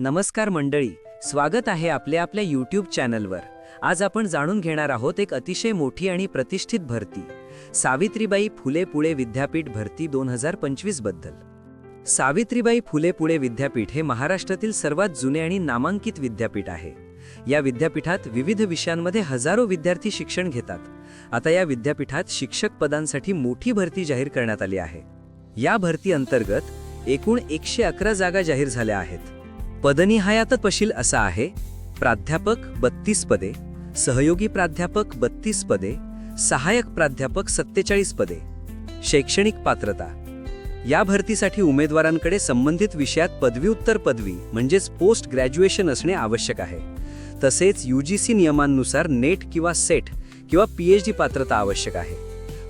नमस्कार मंडळी स्वागत आहे आपल्या आपल्या यूट्यूब चॅनलवर. आज आपण जाणून घेणार आहोत एक अतिशय मोठी आणि प्रतिष्ठित भरती सावित्रीबाई फुले पुणे विद्यापीठ भरती दोन हजार पंचवीसबद्दल. सावित्रीबाई फुले पुणे विद्यापीठ हे महाराष्ट्रातील सर्वात जुने आणि नामांकित विद्यापीठ आहे. या विद्यापीठात विविध विषयांमध्ये हजारो विद्यार्थी शिक्षण घेतात. आता या विद्यापीठात शिक्षक पदांसाठी मोठी भरती जाहीर करण्यात आली आहे. या भरती अंतर्गत एकूण एकशे अकरा जागा जाहीर झाल्या आहेत. पदनिहाय तपशील असा आहे. प्राध्यापक बत्तीस पदे सहयोगी प्राध्यापक बत्तीस पदे सहाय्यक प्राध्यापक सत्तेचाळीस पदे. शैक्षणिक पात्रता. या भरतीसाठी उमेदवारांकडे संबंधित विषयात पदव्युत्तर पदवी म्हणजेच पोस्ट ग्रॅज्युएशन असणे आवश्यक आहे. तसेच यू जी सी नियमांनुसार नेट किंवा सेट किंवा पी एच डी पात्रता आवश्यक आहे.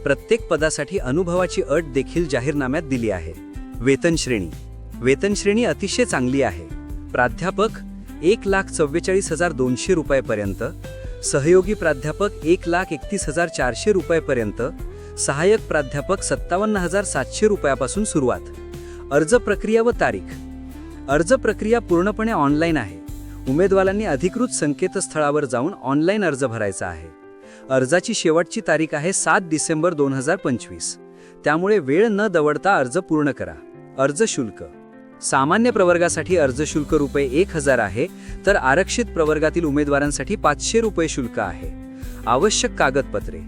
प्रत्येक पदासाठी अनुभवाची अट देखील जाहीरनाम्यात दिली आहे. वेतन श्रेणी. वेतन श्रेणी अतिशय चांगली आहे. प्राध्यापक एक लाख चव्वेचाळीस हजार दोनशे रुपयापर्यंत सहयोगी प्राध्यापक एक लाख एकतीस हजार चारशे रुपयापर्यंत सहाय्यक प्राध्यापक सत्तावन्न हजार सातशे रुपयापासून सुरुवात. अर्ज प्रक्रिया व तारीख. अर्ज प्रक्रिया पूर्णपणे ऑनलाईन आहे. उमेदवारांनी अधिकृत संकेतस्थळावर जाऊन ऑनलाईन अर्ज भरायचा आहे. अर्जाची शेवटची तारीख आहे सात डिसेंबर दोन हजार पंचवीस. त्यामुळे वेळ न दवडता अर्ज पूर्ण करा. अर्ज शुल्क. सामान्य प्रवर्गासाठी अर्ज शुल्क रुपये एक हजार आहे तर आरक्षित प्रवर्गातील उमेदवारांसाठी पाचशे रुपये शुल्क आहे. आवश्यक कागदपत्रे.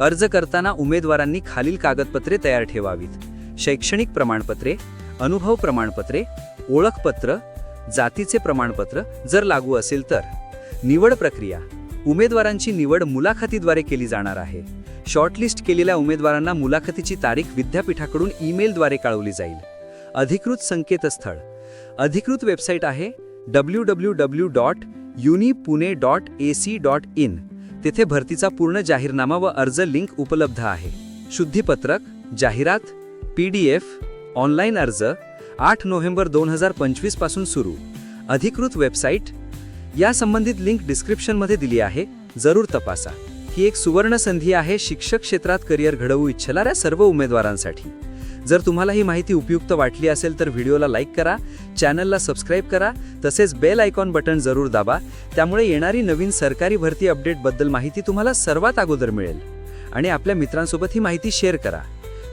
अर्ज करताना उमेदवारांनी खालील कागदपत्रे तयार ठेवावीत. शैक्षणिक प्रमाणपत्रे अनुभव प्रमाणपत्रे ओळखपत्र जातीचे प्रमाणपत्र जर लागू असेल तर. निवड प्रक्रिया. उमेदवारांची निवड मुलाखतीद्वारे केली जाणार आहे. शॉर्टलिस्ट केलेल्या उमेदवारांना मुलाखतीची तारीख विद्यापीठाकडून ईमेलद्वारे कळवली जाईल. अधिकृत संकेतस्थळ. अधिकृत वेबसाईट आहे W W W dot uni Pune dot A C dot in तेथे भरतीचा पूर्ण जाहीरनामा व अर्ज लिंक उपलब्ध आहे. शुद्धीपत्रक जाहिरात पी डी एफ ऑनलाईन अर्ज आठ नोव्हेंबर दोन हजार पंचवीसपासून सुरू. अधिकृत वेबसाईट या संबंधित लिंक डिस्क्रिप्शनमध्ये दिली आहे. जरूर तपासा. ही एक सुवर्ण संधी आहे. शिक्षक क्षेत्रात करिअर घडवू इच्छिणाऱ्या सर्व उमेदवारांसाठी. जर तुम्हाला ही माहिती उपयुक्त वाटली असेल तर व्हिडिओला लाईक करा चॅनलला सबस्क्राईब करा तसेच बेल आयकॉन बटन जरूर दाबा त्यामुळे येणारी नवीन सरकारी भरती अपडेटबद्दल माहिती तुम्हाला सर्वात अगोदर मिळेल. आणि आपल्या मित्रांसोबत ही माहिती शेअर करा.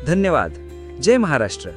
धन्यवाद. जय महाराष्ट्र.